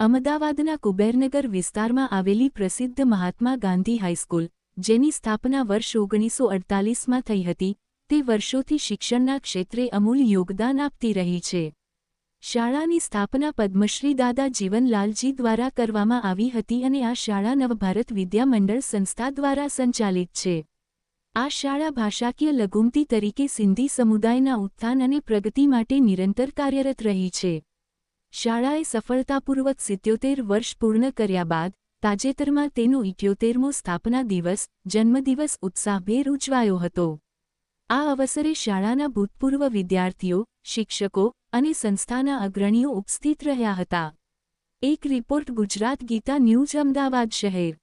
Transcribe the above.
અમદાવાદના કુબેરનગર વિસ્તારમાં આવેલી પ્રસિદ્ધ મહાત્મા ગાંધી હાઈસ્કૂલ, જેની સ્થાપના વર્ષ ઓગણીસો અડતાલીસમાં થઈ હતી, તે વર્ષોથી શિક્ષણના ક્ષેત્રે અમૂલ યોગદાન આપતી રહી છે. શાળાની સ્થાપના પદ્મશ્રી દાદા જીવનલાલજી દ્વારા કરવામાં આવી હતી અને આ શાળા નવભારત વિદ્યામંડળ સંસ્થા દ્વારા સંચાલિત છે. આ શાળા ભાષાકીય લઘુમતી તરીકે સિંધી સમુદાયના ઉત્થાન અને પ્રગતિ માટે નિરંતર કાર્યરત રહી છે. શાળાએ સફળતાપૂર્વક સિત્યોતેર વર્ષ પૂર્ણ કર્યા બાદ તાજેતરમાં તેનો ઇઠ્યોતેરમો સ્થાપના દિવસ, જન્મદિવસ ઉત્સાહભેર ઉજવાયો હતો. આ અવસરે શાળાના ભૂતપૂર્વ વિદ્યાર્થીઓ, શિક્ષકો અને સંસ્થાના અગ્રણીઓ ઉપસ્થિત રહ્યા હતા. એક રિપોર્ટ ગુજરાત ગીતા ન્યૂઝ અમદાવાદ શહેર.